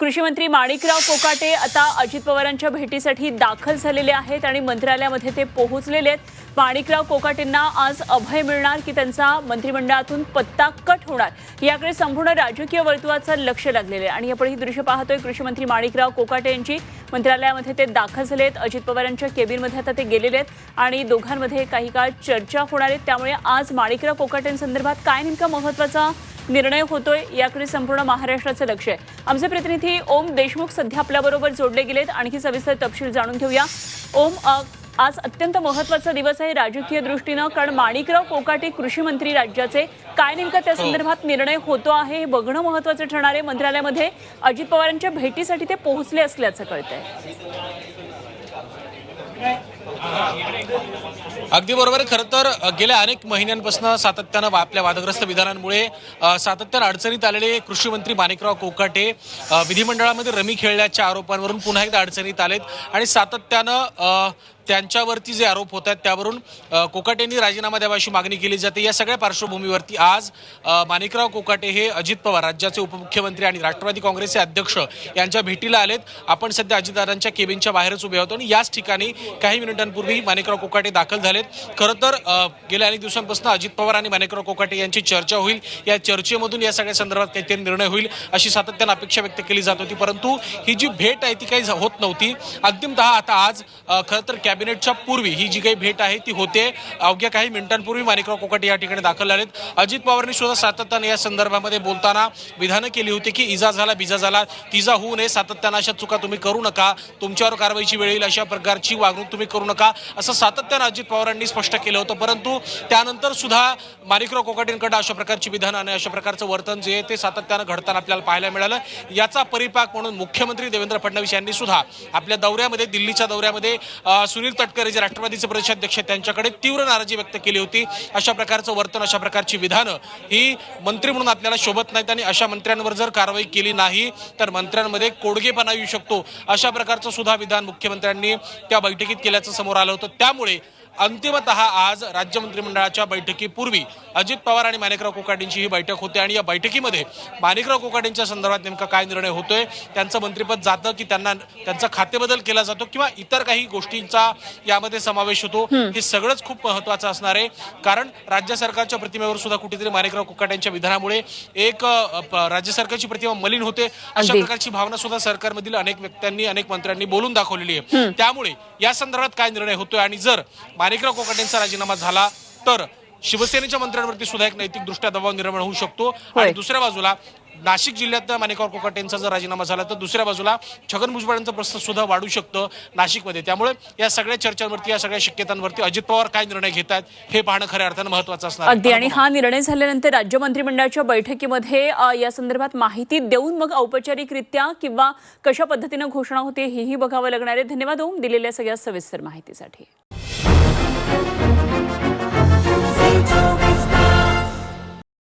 कृषी मंत्री माणिकराव कोकाटे आता अजित पवारांच्या भेटीसाठी दाखल झालेले आहेत आणि मंत्रालयामध्ये ते पोहोचलेले आहेत. माणिकराव कोकाटेंना आज अभय मिळणार की त्यांचा मंत्रिमंडळातून पत्ता कट होणार? याकडे संपूर्ण राजकीय वर्तुळाचं लक्ष लागलेलं आहे. आणि आपण ही दृश्य पाहतोय कृषी मंत्री माणिकराव कोकाटे यांची. मंत्रालयामध्ये ते दाखल झाले आहेत. अजित पवारांच्या केबिनमध्ये आता ते गेलेले आहेत. आणि दोघांमध्ये काही काळ चर्चा होणार आहेत त्यामुळे आज माणिकराव कोकाटेंसंदर्भात काय नेमका महत्त्वाचा निर्णय होतोय याकडे संपूर्ण महाराष्ट्राचं लक्ष आहे. आमचे प्रतिनिधी ओम देशमुख सध्या आपल्याबरोबर जोडले गेलेत. आणखी सविस्तर तपशील जाणून घेऊया. ओम आज अत्यंत महत्त्वाचा दिवस आहे राजकीय दृष्टीनं कारण माणिकराव कोकाटे कृषी मंत्री राज्याचे. काय नेमका त्या संदर्भात निर्णय होतो आहे हे बघणं महत्वाचं ठरणार आहे. मंत्रालयामध्ये अजित पवारांच्या भेटीसाठी ते पोहोचले असल्याचं कळतंय. अगदी बरोबर आहे. खरं तर गेल्या अनेक महिन्यांपासून सातत्यानं आपल्या वादग्रस्त विधानांमुळे सातत्यानं अडचणीत आलेले कृषी मंत्री माणिकराव कोकाटे विधिमंडळामध्ये रमी खेळल्याच्या आरोपांवरून पुन्हा एकदा अडचणीत आलेत. आणि सातत्यानं त्यांच्यावरती जे आरोप होत आहेत त्यावरून अ, कोकाटेंनी राजीनामा द्यावा अशी मागणी केली जाते. या सगळ्या पार्श्वभूमीवरती आज माणिकराव कोकाटे हे अजित पवार राज्याचे उपमुख्यमंत्री आणि राष्ट्रवादी काँग्रेसचे अध्यक्ष यांच्या भेटीला आलेत. आपण सध्या अजितदादांच्या केबिनच्या बाहेरच उभे आहोत आणि याच ठिकाणी काही मिनिटांपूर्वी माणिकराव कोकाटे दाखल झालेत. खरं तर गेल्या अनेक दिवसांपासून अजित पवार आणि माणिकराव कोकाटे यांची चर्चा होईल. या चर्चेमधून या सगळ्या संदर्भात काहीतरी निर्णय होईल अशी सातत्यानं अपेक्षा व्यक्त केली जात होती. परंतु ही जी भेट आहे ती काही होत नव्हती. अंतिमतः आता आज खरं तर कॅबिनेटच्या पूर्वी ही जी काही भेट आहे ती होते. अवघ्या काही मिनिटांपूर्वी माणिकराव कोकाटे या ठिकाणी दाखल झालेत. अजित पवारांनी सुद्धा सातत्याने या संदर्भामध्ये बोलताना विधानं केली होती की इजा झाला बिजा झाला तिजा होऊ नये सातत्यानं अशा चुका तुम्ही करू नका तुमच्यावर कारवाईची वेळ येईल अशा प्रकारची वागणूक तुम्ही करू नका असं सातत्यानं अजित पवारांनी स्पष्ट केलं होतं. परंतु त्यानंतर सुद्धा माणिकराव कोकाटेंकडे अशा प्रकारची विधानं आणि अशा प्रकारचं वर्तन जे ते सातत्यानं घडताना आपल्याला पाहायला मिळालं. याचा परिपाक म्हणून मुख्यमंत्री देवेंद्र फडणवीस यांनी सुद्धा आपल्या दौऱ्यामध्ये दिल्लीच्या दौऱ्यामध्ये सुनील सुनील तटकरे जे राष्ट्रवादीचे प्रदेशाध्यक्ष आहेत, त्यांच्याकडे तीव्र नाराजी व्यक्त केली होती. अशा प्रकारचं वर्तन अशा प्रकारची विधानं ही मंत्री म्हणून आपल्याला शोभत नाहीत आणि अशा मंत्र्यांवर जर कारवाई केली नाही तर मंत्र्यांमध्ये कोडगेपणा येऊ शकतो. अशा प्रकारचं सुद्धा विधान मुख्यमंत्र्यांनी त्या बैठकीत केल्याचं समोर आलं होतं. त्यामुळे अंतिमतः आज राज्य मंत्रिमंडळाच्या बैठकीपूर्वी अजित पवार आणि माणिकराव कोकाटेंची ही बैठक होते आणि या बैठकीमध्ये माणिकराव कोकाटेंच्या संदर्भात नेमका काय निर्णय होतोय त्यांचं मंत्रिपद जातं की त्यांना त्यांचा खातेबदल केला जातो किंवा इतर काही गोष्टींचा यामध्ये समावेश होतो हे. सगळंच खूप महत्वाचं असणार आहे. कारण राज्य सरकारच्या प्रतिमेवर सुद्धा कुठेतरी माणिकराव कोकाटेंच्या विधानामुळे एक राज्य सरकारची प्रतिमा मलिन होते. अशा. प्रकारची भावना सुद्धा सरकारमधील अनेक व्यक्त्यांनी अनेक मंत्र्यांनी बोलून दाखवलेली आहे. त्यामुळे या संदर्भात काय निर्णय होतोय आणि जर माणिकराव कोकाटेंचा राजीनामा झाला तर शिवसेनेच्या मंत्र्यांवरती सुद्धा एक नैतिक दृष्ट्या दबाव निर्माण होऊ शकतो. आणि दुसऱ्या बाजूला नाशिक जिल्ह्यात माणिकराव कोकाटेंचा जर राजीनामा झाला तर दुसऱ्या बाजूला छगन भुजबळांचं प्रश्न सुद्धा वाढू शकतं नाशिकमध्ये. त्यामुळे या सगळ्या चर्चांवरती या सगळ्या शक्यतांवरती अजित पवार काय निर्णय घेत आहेत हे पाहणं खऱ्या अर्थानं महत्वाचं असणार. अगदी. आणि हा निर्णय झाल्यानंतर राज्य मंत्रिमंडळाच्या बैठकीमध्ये या संदर्भात माहिती देऊन मग औपचारिकरित्या किंवा कशा पद्धतीनं घोषणा होते हेही बघावं लागणार आहे. धन्यवाद ओम दिलेल्या सगळ्या सविस्तर माहितीसाठी. Saint-Omer.